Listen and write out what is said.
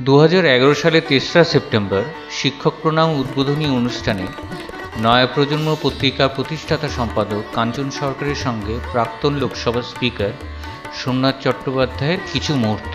দু সালের তেসরা সেপ্টেম্বর শিক্ষক প্রণাম উদ্বোধনী অনুষ্ঠানে নয়া প্রজন্ম পত্রিকার প্রতিষ্ঠাতা সম্পাদক কাঞ্চন সরকারের সঙ্গে প্রাক্তন লোকসভা স্পিকার সোমনাথ চট্টোপাধ্যায়ের কিছু মুহূর্ত।